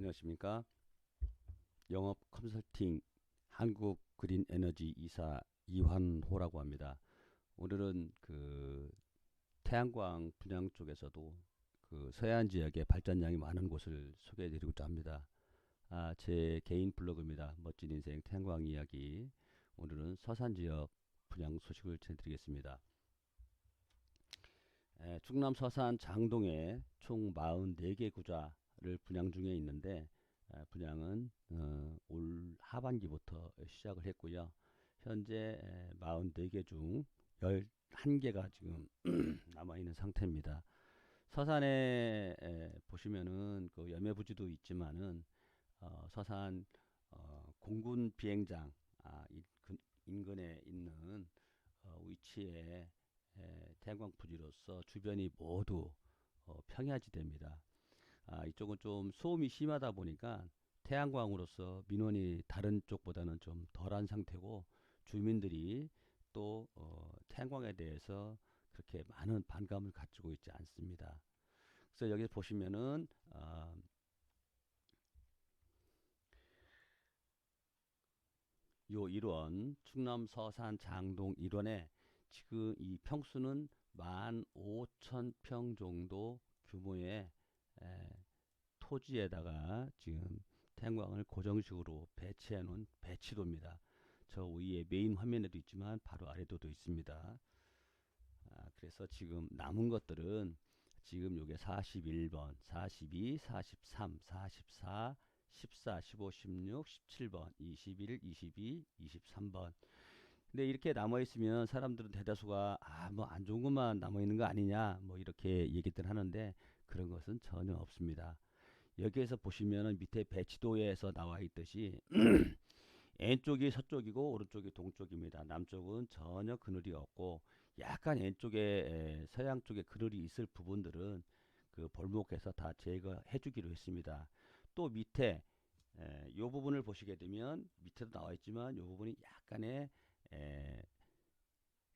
안녕하십니까. 영업 컨설팅 한국 그린 에너지 이사 이환호라고 합니다. 오늘은 그 태양광 분양 쪽에서도 그 서해안 지역에 발전량이 많은 곳을 소개해 드리고자 합니다. 아, 제 개인 블로그입니다. 멋진 인생 태양광 이야기. 오늘은 서산 지역 분양 소식을 전해드리겠습니다. 에, 충남 서산 장동에 총 44개 구좌 를 분양 중에 있는데 에, 분양은 어, 올 하반기부터 시작을 했고요. 현재 에, 44개 중 11개가 지금 남아 있는 상태입니다. 서산에 에, 보시면은 그 염해부지도 있지만은 어, 서산 어, 공군 비행장 아, 인, 근- 인근에 있는 어, 위치에 에, 태양광 부지로서 주변이 모두 어, 평야지대입니다. 아, 이쪽은 좀 소음이 심하다 보니까 태양광으로서 민원이 다른 쪽보다는 좀 덜한 상태고 주민들이 또 어, 태양광에 대해서 그렇게 많은 반감을 가지고 있지 않습니다. 그래서 여기 보시면은 아, 요 일원 충남 서산 장동 일원에 지금 이 평수는 15,000평 정도 규모의 에, 토지에다가 지금 태양광을 고정식으로 배치해 놓은 배치도입니다. 저 위에 메인 화면에도 있지만 바로 아래도도 있습니다. 아, 그래서 지금 남은 것들은 지금 요게 41번, 42, 43, 44, 14, 15, 16, 17번, 21, 22, 23번. 근데 이렇게 남아 있으면 사람들은 대다수가 아, 뭐 안 좋은 것만 남아 있는 거 아니냐, 뭐 이렇게 얘기들 하는데 그런 것은 전혀 없습니다. 여기에서 보시면은 밑에 배치도에서 나와 있듯이 왼쪽이 서쪽이고 오른쪽이 동쪽입니다. 남쪽은 전혀 그늘이 없고 약간 왼쪽에 에, 서양 쪽에 그늘이 있을 부분들은 그 벌목해서 다 제거해 주기로 했습니다. 또 밑에 에, 요 부분을 보시게 되면 밑에도 나와 있지만 요 부분이 약간의 에,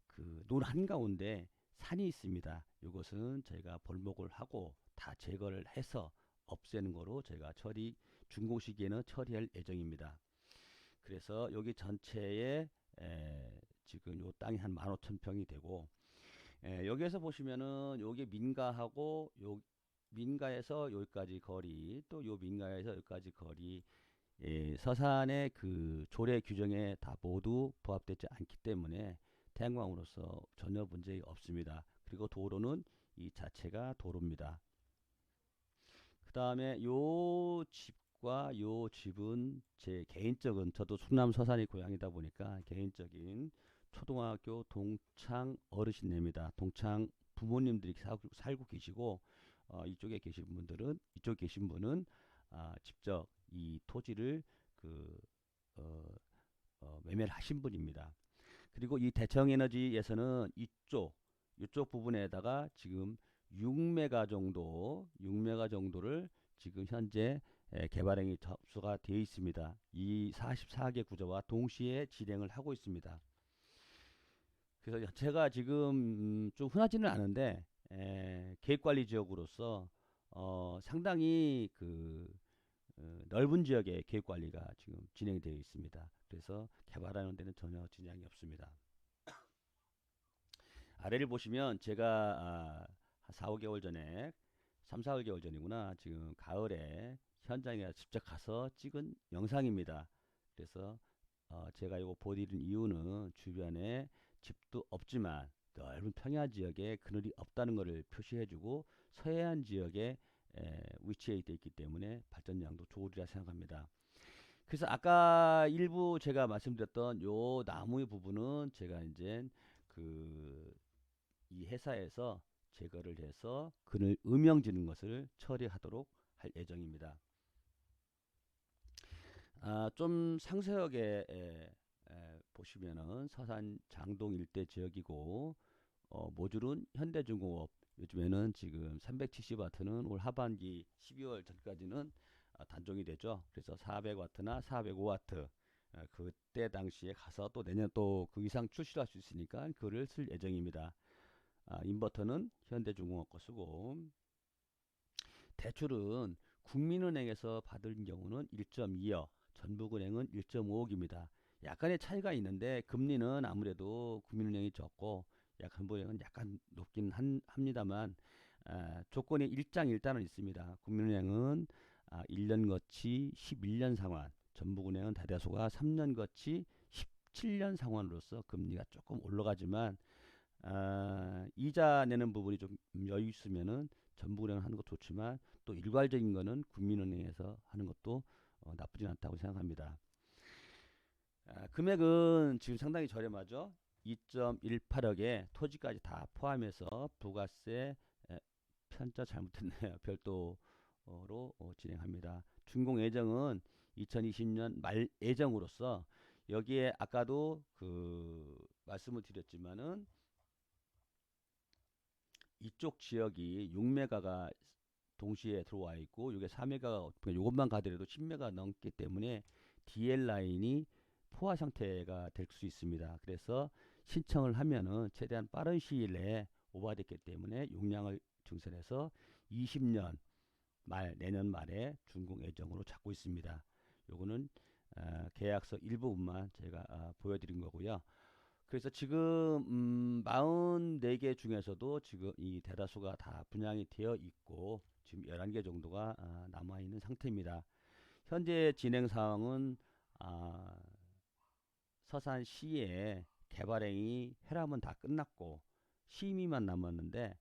그논 한가운데 산이 있습니다. 이것은 저희가 벌목을 하고 다 제거를 해서 없애는 거로 저희가 처리 준공 시기에는 처리할 예정입니다. 그래서 여기 전체에 에, 지금 요 땅이 한 15,000평이 되고 에, 여기에서 보시면은 요게 민가하고 요 민가에서 여기까지 거리 또 요 민가에서 여기까지 거리 예, 서산의 그 조례 규정에 다 모두 부합되지 않기 때문에 태양광으로서 전혀 문제 없습니다. 그리고 도로는 이 자체가 도로입니다. 그 다음에 요 집과 요 집은 제 개인적인 저도 충남 서산이 고향이다 보니까 개인적인 초등학교 동창 어르신네입니다. 동창 부모님들이 살고, 살고 계시고 어, 이쪽에 계신 분들은 이쪽 계신 분은 아, 직접 이 토지를 그 어, 어, 매매를 하신 분입니다. 그리고 이 대청에너지에서는 이쪽 이쪽 부분에다가 지금 6메가 정도 6메가 정도를 지금 현재 에, 개발행위 접수가 되어 있습니다. 이 44개 구조와 동시에 진행을 하고 있습니다. 그래서 제가 지금 음, 좀 흔하지는 않은데 에, 계획관리 지역으로서 어, 상당히 그 어, 넓은 지역의 계획 관리가 지금 진행되어 있습니다. 그래서 개발하는 데는 전혀 지장이 없습니다. 아래를 보시면 제가 아, 한 4, 5개월 전에 3, 4개월 전이구나. 지금 가을에 현장에 직접 가서 찍은 영상입니다. 그래서 어, 제가 이거 보여드린 이유는 주변에 집도 없지만 넓은 평야 지역에 그늘이 없다는 것을 표시해주고 서해안 지역에 에, 위치해 있기 때문에 발전량도 좋으리라 생각합니다. 그래서 아까 일부 제가 말씀드렸던 요 나무의 부분은 제가 이제 그 이 회사에서 제거를 해서 그늘 음영지는 것을 처리하도록 할 예정입니다. 아, 좀 상세하게 에, 에, 보시면은 서산 장동 일대 지역이고 어, 모듈은 현대중공업 요즘에는 지금 370와트는 올 하반기 12월 전까지는 아, 단종이 되죠. 그래서 400와트나 405와트 아, 그때 당시에 가서 또 내년 또 그 이상 출시를 할수 있으니까 그를 쓸 예정입니다. 아, 인버터는 현대중공업 거 쓰고 대출은 국민은행에서 받은 경우는 1.2여, 전북은행은 1.5억입니다. 약간의 차이가 있는데 금리는 아무래도 국민은행이 적고 약한보행은 약간 높긴 한, 합니다만 아, 조건이 일장일단은 있습니다. 국민은행은 아, 1년 거치 11년 상환, 전북은행은 대다수가 3년 거치 17년 상환으로서 금리가 조금 올라가지만 아, 이자 내는 부분이 좀 여유 있으면은 전북은행 하는 것도 좋지만 또 일괄적인 거는 국민은행에서 하는 것도 어, 나쁘진 않다고 생각합니다. 아, 금액은 지금 상당히 저렴하죠. 2.18억에 토지까지 다 포함해서 부가세 에, 편자 잘못했네요. 별도로 어, 진행합니다. 준공 예정은 2020년 말 예정으로서 여기에 아까도 그 말씀을 드렸지만은 이쪽 지역이 6메가가 동시에 들어와 있고 이게 4메가가 이것만 가더라도 10메가 넘기 때문에 DL 라인이 포화 상태가 될 수 있습니다. 그래서 신청을 하면은 최대한 빠른 시일 내에 오버됐기 때문에 용량을 증설해서 20년 말 내년 말에 준공 예정으로 잡고 있습니다. 요거는 어, 계약서 일부분만 제가 어, 보여드린 거고요. 그래서 지금 음, 44개 중에서도 지금 이 대다수가 다 분양이 되어 있고 지금 11개 정도가 어, 남아 있는 상태입니다. 현재 진행 사항은 아, 서산시에 개발행위 해람은 다 끝났고 심의만 남았는데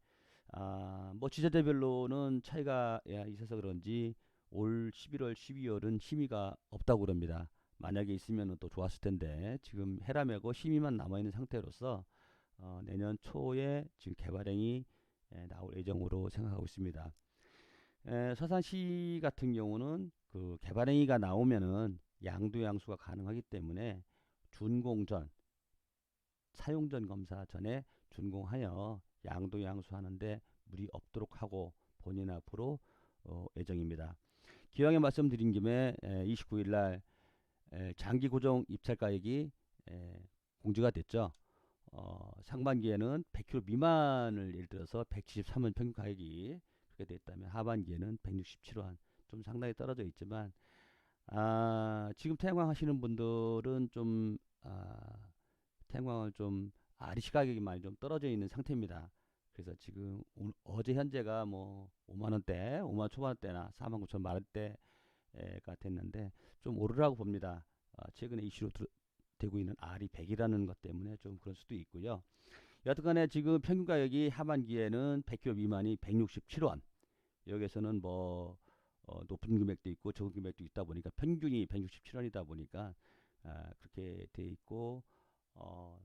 아, 뭐 지자체별로는 차이가 있어서 그런지 올 11월, 12월은 심의가 없다고 그럽니다. 만약에 있으면 또 좋았을 텐데 지금 해람하고 심의만 남아 있는 상태로서 어, 내년 초에 지금 개발행위 에, 나올 예정으로 생각하고 있습니다. 에, 서산시 같은 경우는 그 개발행위가 나오면은 양도양수가 가능하기 때문에 준공전 사용전 검사 전에 준공하여 양도양수하는데 무리 없도록 하고 본인 앞으로 어, 예정입니다. 기왕에 말씀드린 김에 29일 날 장기 고정 입찰가액이 공지가 됐죠. 어, 상반기에는 100km 미만을 예를 들어서 173원 평균 가격이 그렇게 됐다면 하반기에는 167원 좀 상당히 떨어져 있지만 아, 지금 태광 하시는 분들은 좀 아, 태광을 좀 아리시 가격이 많이 좀 떨어져 있는 상태입니다. 그래서 지금 오, 어제 현재가 뭐 5만 원대, 5만 초반대나 4만 9천 만 원대 가 됐는데 좀 오르라고 봅니다. 아, 최근에 이슈로 들, 되고 있는 R이 100이라는 것 때문에 좀 그럴 수도 있고요. 여튼간에 지금 평균 가격이 하반기에는 100kg 미만이 167원. 여기서는 뭐 어, 높은 금액도 있고 적은 금액도 있다 보니까 평균이 167원이다 보니까 아, 그렇게 돼 있고 어,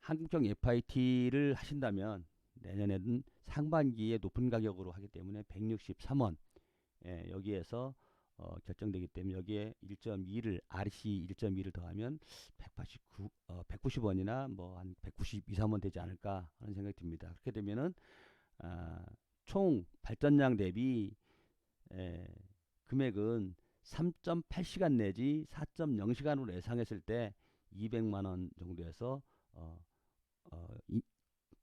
한국형 FIT를 하신다면 내년에는 상반기에 높은 가격으로 하기 때문에 163원 예, 여기에서 어, 결정되기 때문에 여기에 1.2를 RC 1.2를 더하면 189 어, 190원이나 뭐 한 192, 3원 되지 않을까 하는 생각이 듭니다. 그렇게 되면은 아, 총 발전량 대비 에, 금액은 3.8시간 내지 4.0시간으로 예상했을 때 200만 원 정도에서 어, 어, 이,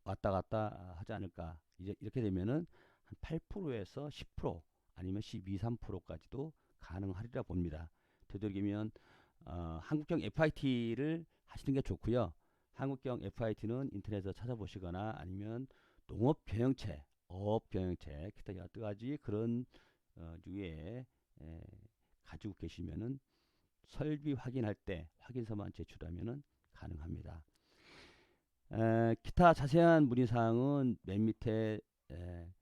왔다 갔다 하지 않을까. 이제 이렇게 되면은 한 8%에서 10% 아니면 12, 3%까지도 가능하리라 봅니다. 되도록이면 어, 한국형 FIT를 하시는 게 좋고요. 한국형 FIT는 인터넷에서 찾아보시거나 아니면 농업 병영체, 어업 병영체, 기타 여러 가지 그런 어, 류에 에, 가지고 계시면은 설비 확인할 때 확인서만 제출하면은 가능합니다. 에, 기타 자세한 문의 사항은 맨 밑에 에,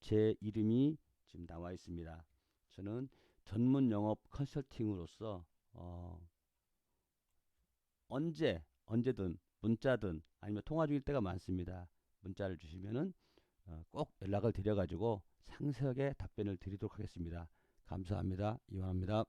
제 이름이 지금 나와 있습니다. 저는 전문 영업 컨설팅으로서 어, 언제 언제든 문자든 아니면 통화 중일 때가 많습니다. 문자를 주시면은 어, 꼭 연락을 드려가지고 상세하게 답변을 드리도록 하겠습니다. 감사합니다. 이완합니다.